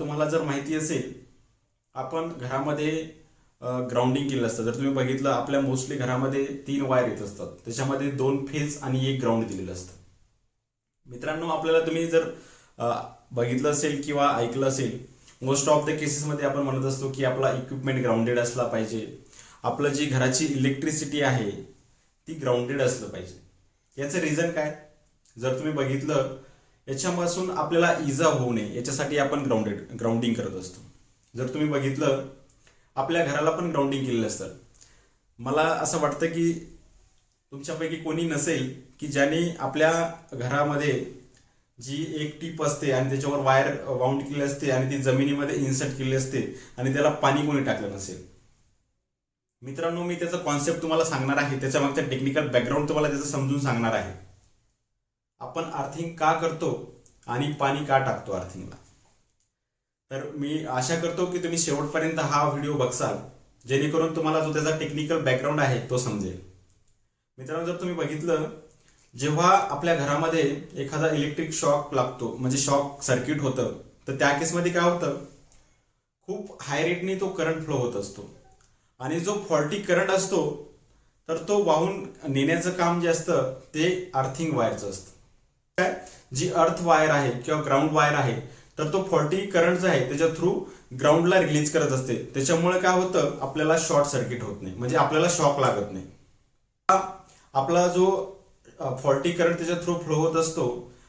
तुम्हाला जर माहिती असेल आपण घरामध्ये ग्राउंडिंग केलं असतं. जर तुम्ही बघितलं आपल्या मोस्टली घरामध्ये तीन वायर येत असतात. त्याच्यामध्ये दोन फेज आणि एक ग्राउंड दिलेलं असतं. मित्रांनो आपल्याला तुम्ही जर बघितलं असेल किंवा ऐकलं असेल मोस्ट ऑफ द केसेसमध्ये आपण म्हणत असतो की आपला इक्विपमेंट ग्राउंडेड असला पाहिजे. आपलं जी घराची इलेक्ट्रिसिटी आहे ती ग्राउंडेड असलं पाहिजे. याचं रिझन काय? जर तुम्ही बघितलं याच्यापासून आपल्याला इजा होऊ नये याच्यासाठी आपण ग्राउंडेड ग्राउंडिंग करत असतो. जर तुम्ही बघितलं आपल्या घराला पण ग्राउंडिंग केलेलं असतं. मला असं वाटतं की तुमच्यापैकी कोणी नसेल की ज्याने आपल्या घरामध्ये जी एक टीप असते आणि त्याच्यावर वायर वाऊंड केली असते आणि ती जमिनीमध्ये इन्सर्ट केली असते आणि त्याला पाणी कोणी टाकलं नसेल. मित्रांनो मी त्याचा कॉन्सेप्ट तुम्हाला सांगणार आहे. त्याच्या मागचा टेक्निकल बॅकग्राऊंड तुम्हाला त्याचं समजून सांगणार आहे. आपण अर्थिंग का करतो आणि पाणी का टाकतो अर्थिंगला तर मी आशा करतो की तुम्ही शेवटपर्यंत हा व्हिडिओ बघसाल जेणेकरून तुम्हाला जो त्याचा टेक्निकल बॅकग्राऊंड आहे तो समजेल. मित्रांनो जर तुम्ही बघितलं जेव्हा आपल्या घरामध्ये एखादा इलेक्ट्रिक शॉक लागतो म्हणजे शॉक सर्किट होतं तर त्या केसमध्ये काय होतं? खूप हाय रेटने तो करंट फ्लो होत असतो. आणि जो फॉल्टी करंट असतो तर तो वाहून नेण्याचं काम जे असतं ते अर्थिंग वायरचं असतं. जी अर्थ वायर आहे किंवा ग्राउंड वायर आहे तर तो फॉल्टी करंट जो आहे त्याच्या थ्रू ग्राउंडला रिलीज करत असते. त्याच्यामुळे काय होतं? आपल्याला शॉर्ट सर्किट होत नाही. म्हणजे आपल्याला शॉक लागत नाही. आपला जो फॉल्टी करंट त्याच्या थ्रू फ्लो होत असतो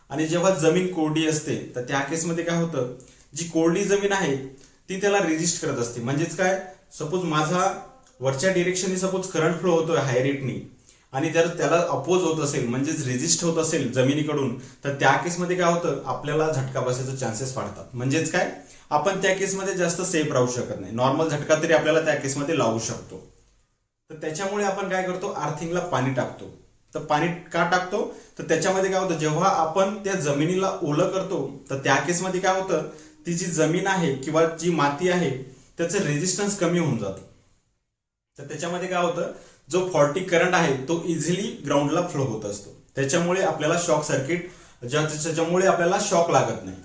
आणि जेव्हा जमीन कोरडी असते तर त्या केसमध्ये काय होतं? जी कोरडी जमीन आहे ती त्याला रेजिस्ट करत असते. म्हणजेच काय? सपोज माझा वरच्या डिरेक्शनने सपोज करंट फ्लो होतोय हाय रेटनी आणि जर त्याला अपोज होत असेल म्हणजेच रेजिस्ट होत असेल जमिनीकडून तर त्या केसमध्ये काय होतं? आपल्याला झटका बसायचे चान्सेस वाढतात. म्हणजेच काय? आपण त्या केसमध्ये जास्त सेफ राहू शकत नाही. नॉर्मल झटका तरी आपल्याला त्या केसमध्ये लावू शकतो. तर त्याच्यामुळे आपण काय करतो? आर्थिंगला पाणी टाकतो. तर पाणी का टाकतो? तर त्याच्यामध्ये काय होतं? जेव्हा आपण त्या जमिनीला ओलं करतो तर त्या केसमध्ये काय होतं? ती जी जमीन आहे किंवा जी माती आहे त्याचं रेजिस्टन्स कमी होऊन जातं. तर त्याच्यामध्ये काय होतं? जो फॉर्टी करंट आहे तो इझिली ग्राउंडला फ्लो होत असतो. त्याच्यामुळे आपल्याला शॉक सर्किट ज्याच्यामुळे आपल्याला शॉक लागत नाही.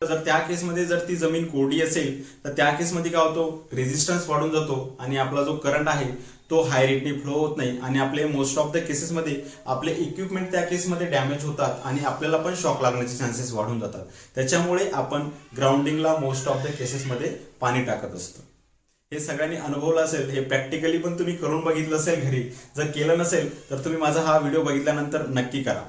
तर जर त्या केसमध्ये जर ती जमीन कोरडी असेल तर त्या केसमध्ये काय होतो? रेजिस्टन्स वाढून जातो आणि आपला जो करंट आहे तो हाय रेटने फ्लो होत नाही. आणि आपले मोस्ट ऑफ द केसेसमध्ये आपले इक्विपमेंट त्या केसमध्ये डॅमेज होतात आणि आपल्याला पण शॉक लागण्याचे चान्सेस वाढून जातात. त्याच्यामुळे आपण ग्राउंडिंगला मोस्ट ऑफ द केसेसमध्ये पाणी टाकत असतो. हे सगळ्यांनी अनुभवलं असेल हे प्रॅक्टिकली पण तुम्ही करून बघितलं असेल घरी. जर केलं नसेल तर तुम्ही माझा हा व्हिडिओ बघितल्यानंतर नक्की करा.